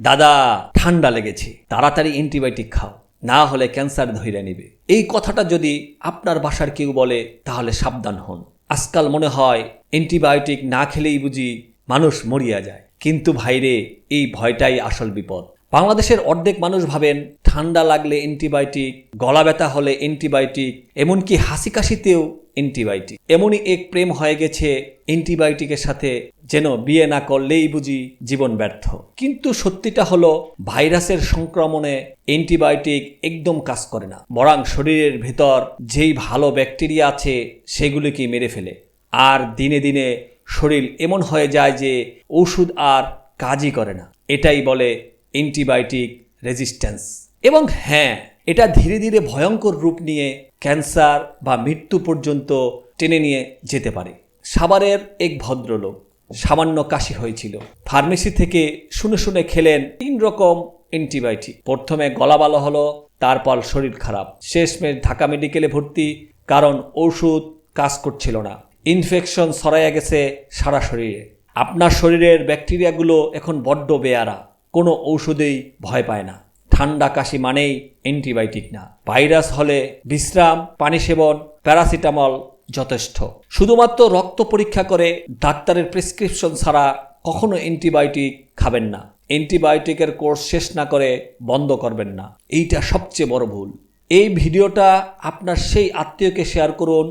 দাদা, ঠান্ডা লেগেছে, তাড়াতাড়ি অ্যান্টিবায়োটিক খাও, না হলে ক্যান্সার ধইরে নিবে। এই কথাটা যদি আপনার বাসার কেউ বলে, তাহলে সাবধান হন। আজকাল মনে হয় অ্যান্টিবায়োটিক না খেলেই বুঝি মানুষ মরিয়া যায়। কিন্তু ভাইরে, এই ভয়টাই আসল বিপদ। বাংলাদেশের অর্ধেক মানুষ ভাবেন, ঠান্ডা লাগলে অ্যান্টিবায়োটিক গলা ব্যথা হলে অ্যান্টিবায়োটিক, এমনকি হাসি কাশিতেও অ্যান্টিবায়োটিক এমনই এক প্রেম হয়ে গেছে অ্যান্টিবায়োটিকের সাথে যেন বিয়ে না করলেই বুঝি জীবন ব্যর্থ। কিন্তু সত্যিটা হলো, ভাইরাসের সংক্রমণে অ্যান্টিবায়োটিক একদম কাজ করে না। বরং শরীরের ভেতর যেই ভালো ব্যাকটেরিয়া আছে, সেগুলিকে মেরে ফেলে। আর দিনে দিনে শরীর এমন হয়ে যায় যে ওষুধ আর কাজই করে না। এটাই বলে অ্যান্টিবায়োটিক রেজিস্ট্যান্স এবং হ্যাঁ এটা ধীরে ধীরে ভয়ঙ্কর রূপ নিয়ে ক্যান্সার বা মৃত্যু পর্যন্ত টেনে নিয়ে যেতে পারে। সাভারের এক ভদ্রলোক সামান্য কাশি হয়েছিল। ফার্মেসি থেকে শুনে শুনে খেলেন তিন রকম অ্যান্টিবায়োটিক। প্রথমে গলা ভালো হলো, তারপর শরীর খারাপ। শেষমেশ ঢাকা মেডিকেলে ভর্তি, কারণ ওষুধ কাজ করছিল না। ইনফেকশন ছড়াইয়া গেছে সারা শরীরে। আপনার শরীরের ব্যাকটেরিয়াগুলো এখন বড্ড বেয়ারা, কোনো ঔষধেই ভয় পায় না। ঠান্ডা কাশি মানেই অ্যান্টিবায়োটিক না। ভাইরাস হলে বিশ্রাম, পানি সেবন, প্যারাসিটামল যথেষ্ট। শুধুমাত্র রক্ত পরীক্ষা করে ডাক্তারের প্রেসক্রিপশন ছাড়া কখনো অ্যান্টিবায়োটিক খাবেন না। অ্যান্টিবায়োটিকের কোর্স শেষ না করে বন্ধ করবেন না। এইটা সবচেয়ে বড় ভুল। এই ভিডিওটা আপনার সেই আত্মীয়কে শেয়ার করুন,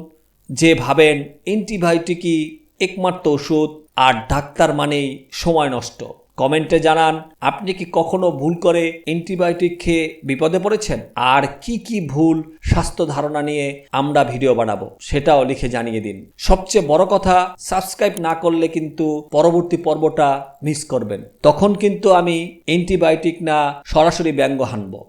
যে ভাবেন অ্যান্টিবায়োটিকই একমাত্র ওষুধ আর ডাক্তার মানেই সময় নষ্ট। কমেন্টে জানান, আপনি কি কখনো ভুল করে অ্যান্টিবায়োটিক খেয়ে বিপদে পড়েছেন? আর কি কি ভুল স্বাস্থ্য ধারণা নিয়ে আমরা ভিডিও বানাবো, সেটাও লিখে জানিয়ে দিন। সবচেয়ে বড় কথা, সাবস্ক্রাইব না করলে কিন্তু পরবর্তী পর্বটা মিস করবেন। তখন কিন্তু আমি অ্যান্টিবায়োটিক না সরাসরি ব্যঙ্গ হানবো।